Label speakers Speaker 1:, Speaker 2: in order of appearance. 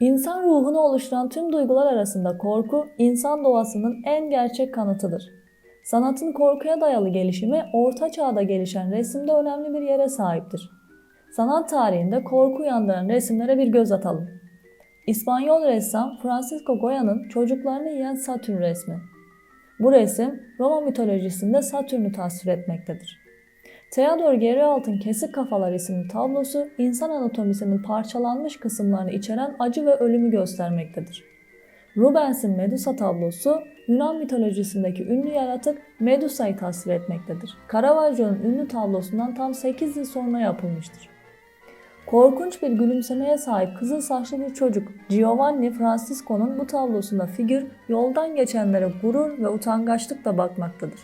Speaker 1: İnsan ruhunu oluşturan tüm duygular arasında korku, insan doğasının en gerçek kanıtıdır. Sanatın korkuya dayalı gelişimi, Orta Çağ'da gelişen resimde önemli bir yere sahiptir. Sanat tarihinde korku uyandıran resimlere bir göz atalım. İspanyol ressam Francisco Goya'nın çocuklarını yiyen Satürn resmi. Bu resim Roma mitolojisinde Satürn'ü tasvir etmektedir. Theodor Geralt'ın Kesik Kafalar isimli tablosu insan anatomisinin parçalanmış kısımlarını içeren acı ve ölümü göstermektedir. Rubens'in Medusa tablosu Yunan mitolojisindeki ünlü yaratık Medusa'yı tasvir etmektedir. Caravaggio'nun ünlü tablosundan tam 8 yıl sonra yapılmıştır. Korkunç bir gülümsemeye sahip kızıl saçlı bir çocuk Giovanni Francisco'nun bu tablosunda figür yoldan geçenlere gurur ve utangaçlıkla bakmaktadır.